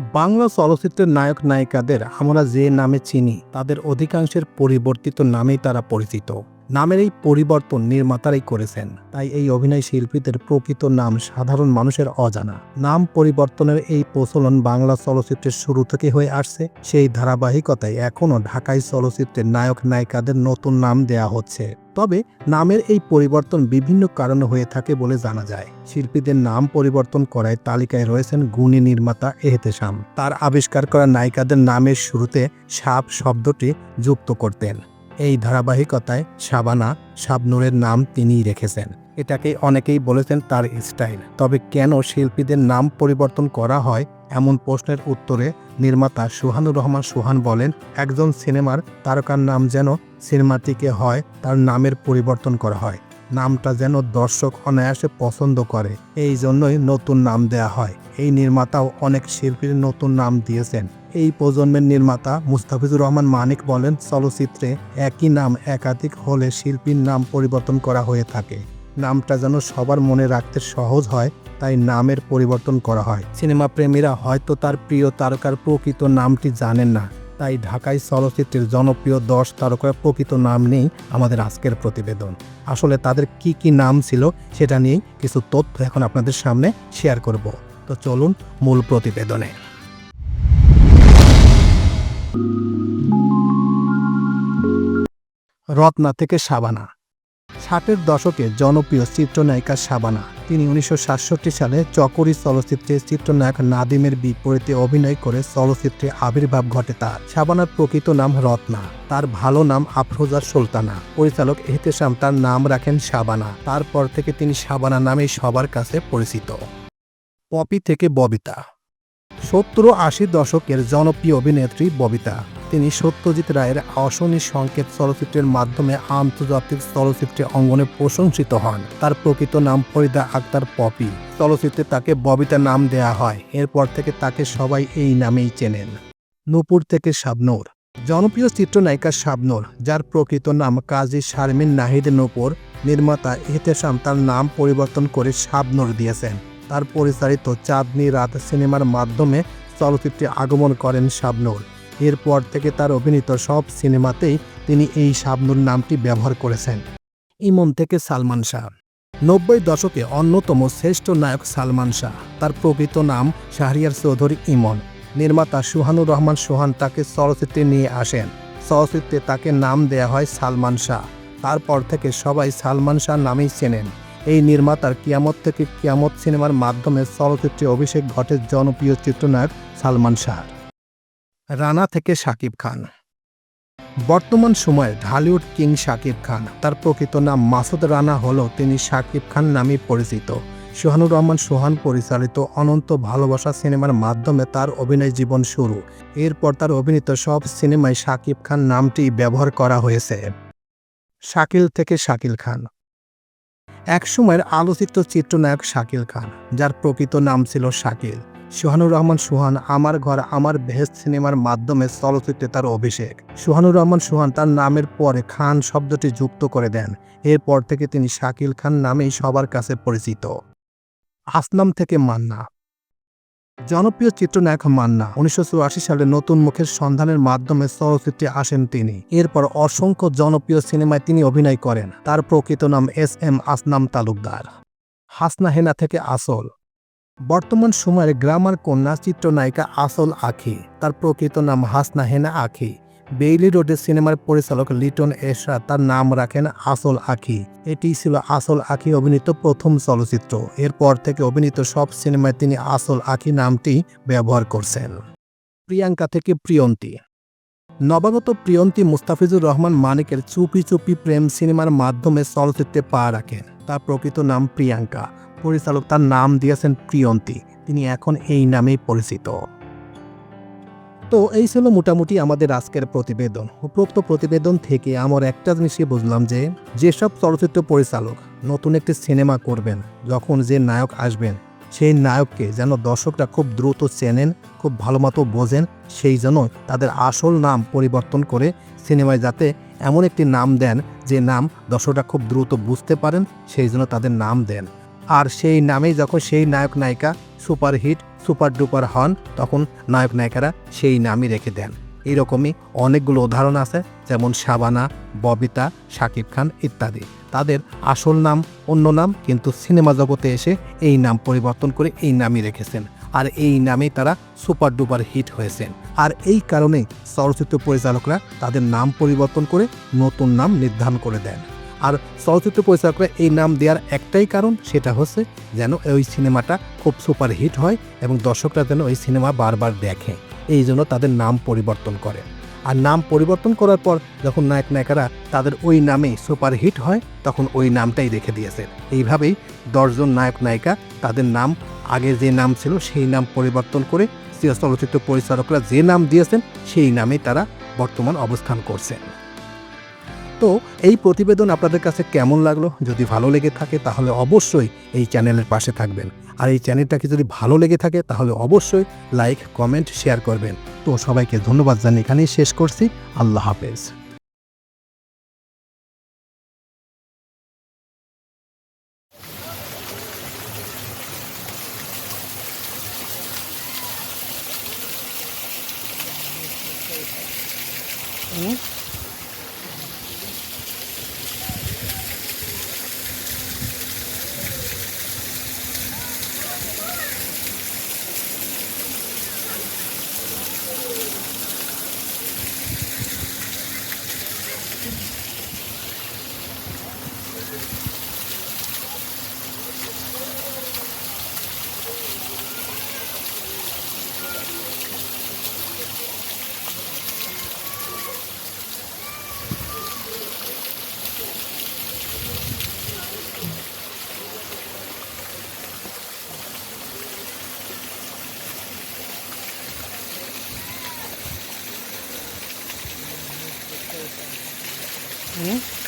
বাংলা চলচ্চিত্রের নায়ক নায়িকাদের আমরা যে নামে চিনি তাদের অধিকাংশের পরিবর্তিত নামেই তারা পরিচিত। নামের এই পরিবর্তন নির্মাতারাই করেছেন। তাই এই অভিনয় শিল্পীদের প্রকৃত নাম সাধারণ মানুষের অজানা। নাম পরিবর্তনের এই প্রচলন বাংলা চলচ্চিত্রের শুরু থেকে হয়ে আসছে। সেই ধারাবাহিকতায় এখনও ঢাকাই চলচ্চিত্রের নায়ক নায়িকাদের নতুন নাম দেয়া হচ্ছে। তবে নামের এই পরিবর্তন বিভিন্ন কারণে হয়ে থাকে বলে জানা যায়। শিল্পীদের নাম পরিবর্তন করায় তালিকায় রয়েছেন গুণী নির্মাতা এহতেশাম। তার আবিষ্কার করা নায়িকাদের নামের শুরুতে সাপ শব্দটি যুক্ত করতেন। এই ধারাবাহিকতায় শাবানা শাবনুরের নাম তিনিই রেখেছেন। এটাকে অনেকেই বলেছেন তার স্টাইল। তবে কেন শিল্পীদের নাম পরিবর্তন করা হয় এমন প্রশ্নের উত্তরে নির্মাতা সুহানুর রহমান সুহান বলেন, একজন সিনেমার তারকার নাম যেন সিনেমাটিকে হয়, তার নামের পরিবর্তন করা হয়। নামটা যেন দর্শক অনায়াসে পছন্দ করে। এই জন্যই নতুন নাম দেয়া হয়। এই নির্মাতাও অনেক শিল্পীর নতুন নাম দিয়েছেন। এই প্রজন্মের নির্মাতা মুস্তাফিজুর রহমান মানিক বলেন, চলচ্চিত্রে একই নাম একাধিক হলে শিল্পীর নাম পরিবর্তন করা হয়ে থাকে। নামটা যেন সবার মনে রাখতে সহজ হয়, তাই নামের পরিবর্তন করা হয়। সিনেমা প্রেমীরা হয়তো তার প্রিয় তারকার প্রকৃত নামটি জানেন না, তাই ঢাকায় চলচ্চিত্রের জনপ্রিয় দশ তারকার প্রকৃত নাম নেই আমাদের আজকের প্রতিবেদন। আসলে তাদের কি কি নাম ছিল সেটা নিয়েই কিছু তথ্য এখন আপনাদের সামনে শেয়ার করব। তো চলুন মূল প্রতিবেদনে। রত্না থেকে সাবানা ষাটের দশকে জনপ্রিয় চিত্রনায়িকা সাবানা তিনি উনিশশো সাতষট্টি সালে চকরি চলচ্চিত্রে চিত্রনায়ক নাদিমের বিপরীতে অভিনয় করে চলচ্চিত্রে আবির্ভাব ঘটে তার। সাবানার প্রকৃত নাম রত্না। তার ভালো নাম আফরোজা সুলতানা। পরিচালক এহতেশাম তার নাম রাখেন সাবানা তারপর থেকে তিনি সাবানা নামেই সবার কাছে পরিচিত। পপি থেকে ববিতা। সত্তর আশি দশকের জনপ্রিয় অভিনেত্রী ববিতা। তিনি সত্যজিৎ রায়ের অশনি সংকেত চলচ্চিত্রের মাধ্যমে আন্তর্জাতিক চলচ্চিত্রে অঙ্গনে প্রশংসিত হন। তার প্রকৃত নাম ফরিদা আক্তার পপি। চলচ্চিত্রে তাকে ববিতা নাম দেয়া হয়। এরপর থেকে তাকে সবাই এই নামেই চেনেন। নূপুর থেকে শাবনূর। জনপ্রিয় চিত্রনায়িকা শাবনূর, যার প্রকৃত নাম কাজী শারমিন নাহিদ নূপুর, নির্মাতা ইহতেশাম তার নাম পরিবর্তন করে শাবনূর দিয়েছেন। তার পরিচালিত চাঁদনি রাত সিনেমার মাধ্যমে চলচ্চিত্রে আগমন করেন শাবনূর। এরপর থেকে তার অভিনীত সব সিনেমাতেই তিনি এই শাবনুর নামটি ব্যবহার করেছেন। ইমন থেকে সালমান শাহ। নব্বই দশকে অন্যতম শ্রেষ্ঠ নায়ক সালমান শাহ। তার প্রকৃত নাম শাহরিয়ার চৌধুরী ইমন। নির্মাতা সুহানুর রহমান সোহান তাকে চলচ্চিত্রে নিয়ে আসেন। চলচ্চিত্রে তাকে নাম দেয়া হয় সালমান শাহ। তারপর থেকে সবাই সালমান শাহ নামেই চেনেন। এই নির্মাতার কিয়ামত থেকে কিয়ামত সিনেমার মাধ্যমে চলচ্চিত্রে অভিষেক ঘটে জনপ্রিয় চিত্রনায়ক সালমান শাহ। রানা থেকে শাকিব খান। বর্তমান সময়ে ঢালিউড কিং শাকিব খান, তার প্রকৃত নাম মাসুদ রানা হলেও তিনি শাকিব খান নামে পরিচিত। সোহানুর রহমান সোহান পরিচালিত অনন্ত ভালোবাসা সিনেমার মাধ্যমে তার অভিনয় জীবন শুরু। এরপর তার অভিনীত সব সিনেমায় শাকিব খান নামটি ব্যবহার করা হয়েছে। শাকিল থেকে শাকিল খান। একসময়ের আলোচিত চিত্রনায়ক শাকিল খান, যার প্রকৃত নাম ছিল শাকিল। সোহানুর রহমান সুহান আমার ঘর, আমার বেহেস্ত সিনেমার মাধ্যমে চলচ্চিত্রে তার অভিষেক। সোহানুর রহমান সুহান তার নামের পরে খান শব্দটি যুক্ত করে দেন। এরপর থেকে তিনি শাকিল খান নামেই সবার কাছে পরিচিত। আসনাম থেকে মান্না। জনপ্রিয় চিত্রনায়ক মান্না উনিশশো সালে নতুন মুখের সন্ধানের মাধ্যমে চলচ্চিত্রে আসেন তিনি। এরপর অসংখ্য জনপ্রিয় সিনেমায় তিনি অভিনয় করেন। তার প্রকৃত নাম এস এম আসনাম তালুকদার। হাসনা হেনা থেকে আসল। বর্তমান সময়ের গ্রামার কন্যা চিত্রনায়িকা আসল আখি। তার প্রকৃত নাম হাসনা হেনা আখি। বেইলি রোডের সিনেমার পরিচালক লিটন এশরা তার নাম রাখেন আসল আখি। এটি ছিল আসল আখি অভিনীত প্রথম চলচ্চিত্র। এরপর থেকে অভিনীত সব সিনেমায় তিনি আসল আখি নামটি ব্যবহার করছেন। প্রিয়াঙ্কা থেকে প্রিয়ন্তী। নবাগত প্রিয়ন্তী মুস্তাফিজুর রহমান মানিকের চুপি চুপি প্রেম সিনেমার মাধ্যমে চলচ্চিত্রে পা রাখেন। তার প্রকৃত নাম প্রিয়াঙ্কা। পরিচালক তার নাম দিয়েছেন প্রিয়ন্তী। তিনি এখন এই নামেই পরিচিত। তো এই ছিল মোটামুটি আমাদের আজকের প্রতিবেদন। উপরোক্ত প্রতিবেদন থেকে আমার একটা জিনিসই বুঝলাম যে, যেসব চলচ্চিত্র পরিচালক নতুন একটি সিনেমা করবেন, যখন যে নায়ক আসবেন, সেই নায়ককে যেন দর্শকরা খুব দ্রুত চেনেন, খুব ভালো মতো বোঝেন, সেই জন্য তাদের আসল নাম পরিবর্তন করে সিনেমায় যাতে এমন একটি নাম দেন, যে নাম দর্শকরা খুব দ্রুত বুঝতে পারেন, সেই জন্য তাদের নাম দেন। আর সেই নামেই যখন সেই নায়ক নায়িকা সুপারহিট সুপার ডুপার হন, তখন নায়ক নায়িকারা সেই নামই রেখে দেন। এরকমই অনেকগুলো উদাহরণ আছে, যেমন শাবানা, ববিতা, শাকিব খান ইত্যাদি। তাদের আসল নাম অন্য নাম, কিন্তু সিনেমা জগতে এসে এই নাম পরিবর্তন করে এই নামই রেখেছেন। আর এই নামেই তারা সুপার ডুপার হিট হয়েছেন। আর এই কারণেই চলচ্চিত্র পরিচালকরা তাদের নাম পরিবর্তন করে নতুন নাম নির্ধারণ করে দেন। আর চলচ্চিত্র পরিচালকরা এই নাম দেওয়ার একটাই কারণ সেটা হচ্ছে যেন ওই সিনেমাটা খুব সুপার হিট হয় এবং দর্শকরা যেন ওই সিনেমা বারবার দেখে। এই জন্য তাদের নাম পরিবর্তন করে। আর নাম পরিবর্তন করার পর যখন নায়ক নায়িকারা তাদের ওই নামেই সুপার হিট হয়, তখন ওই নামটাই রেখে দিয়েছে। এইভাবেই দশজন নায়ক নায়িকা তাদের নাম, আগে যে নাম ছিল সেই নাম পরিবর্তন করে চলচ্চিত্র পরিচালকরা যে নাম দিয়েছেন সেই নামেই তারা বর্তমান অবস্থান করছেন তো এই প্রতিবেদন আপনাদের কাছে কেমন লাগল? যদি ভালো লেগে থাকে তাহলে অবশ্যই এই চ্যানেলের পাশে থাকবেন। আর এই চ্যানেলটাকে যদি ভালো লেগে থাকে তাহলে অবশ্যই লাইক, কমেন্ট, শেয়ার করবেন। তো সবাইকে ধন্যবাদ জানিয়ে এখানেই শেষ করছি। আল্লাহ হাফেজ। Hmm.